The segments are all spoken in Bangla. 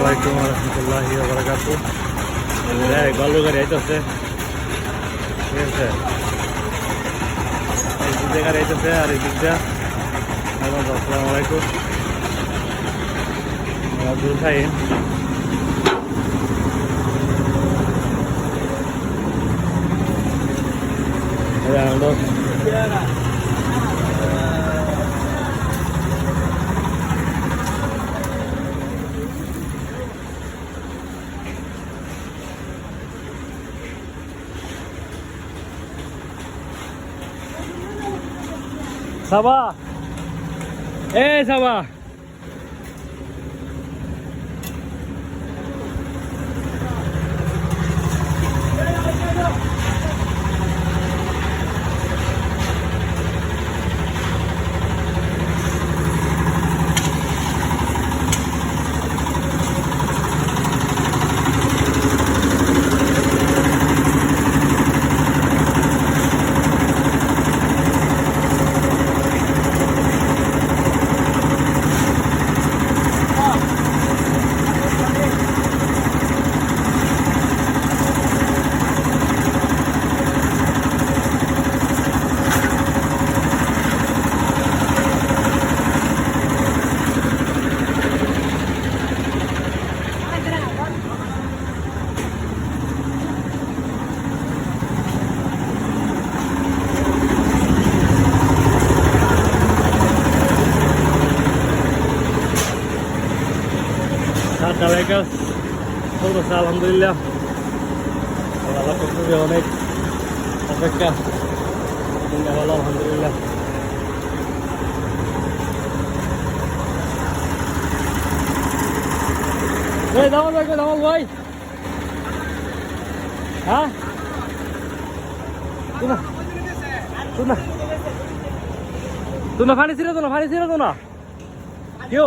আলাইকুম রহমতুল্লাহ বারাকাত ভালো গাড়ি আইতেছে। ঠিক আছে। এই দিক দিয়ে গাড়ি আইতেছে আর এই দিক আসসালামু আলাইকুম। আব্দুল খাইন আমরা সাবা এ সাবা লেখা চলতেছে, আলহামদুলিল্লাহ। আল্লাহ করতেছে অনেক অপেক্ষা ভালো আলহামদুলিল্লাহ। এই দামাল ভাই দামাল ভাই। হ্যাঁ? শুনা শুনা। শুনা, ফানি ছিল তো না, ফানি ছিল তো না। কেউ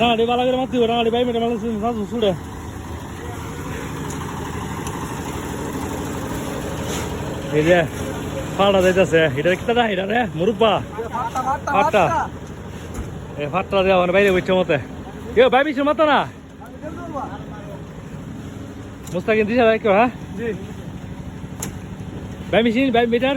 রাঙাড়ি বালা করে মাতি রাঙাড়ি বাই মিটার মালা সাজু সুড়ে এই যে ফাটা যাইতেছে এটা কিতা না এটা রে মুরব্বা ফাটা ফাটা ফাটা এই ফাটটা দেওয়া মানে বাইরে বইছে মতে কেউ বাই মিশর মতো না মুস্তাকিন ভাই কেউ হ্যাঁ জি বাই মেশিন বাই মিটার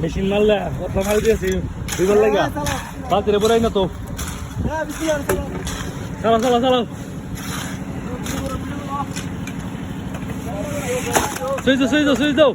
মেশিন মারলে কথা মারি দিয়েছি, দুইবার লাগা। বাতিরে বলাই না তো। চালো চালো চালো সুইচ দাও সুইচ দাও সুইচ দাও।